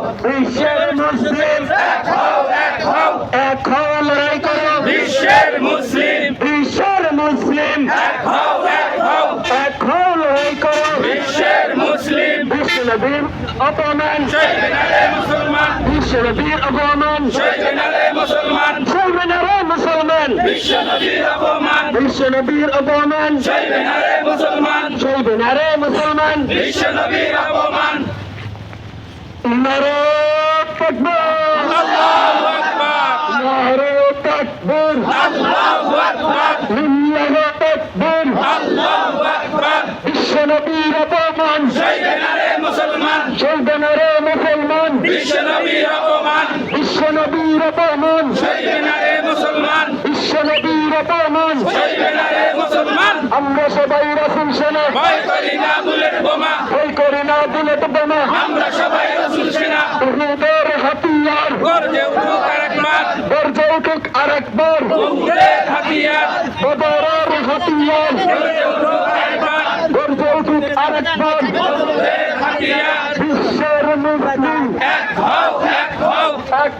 বিশ্বের মুসলিম এক হও এক হও। এক হও লড়াই করো। বিশ্বের মুসলিম বিশ্বের মুসলিম। এক হও এক হও। এক হও লড়াই করো। বিশ্বের মুসলিম বিশ্ব নবীর অপমান মুসলমান। বিশ্ব নবীর অপমান মুসলমান। মুসলমান। বিশ্ব নবীর অপমান। বিশ্ব নবীর অপমান মুসলমান মুসলমান। বিশ্ব নবীর অপমান। নারে তকবীর আল্লাহু আকবার। নারে তকবীর আল্লাহু আকবার। লিল্লাহি তকবীর আল্লাহু আকবার। বিশ্ব নবীর অপমান মুসলমান। চলবে মুসলমান। বিশ্ব অপমান। বিশ্ব অপমান। চলবে মুসলমান। অপমান। আমরা সবাই রাসুল সেনা। ভয় করি না বুলেট বোমা। ভয় করি না বুলেট বোমা। আমরা সবাই উহুদের হাতিয়ার। গর্জে উঠুক আরেকবার। গর্জে উঠুক আরেকবার। উহুদের হাতিয়ার। বদরের হাতিয়ার। গর্জে উঠুক আরেকবার। গর্জে উঠুক আরেকবার। উহুদের হাতিয়ার। বিশ্বের মুসলিম এক হও এক হও। এক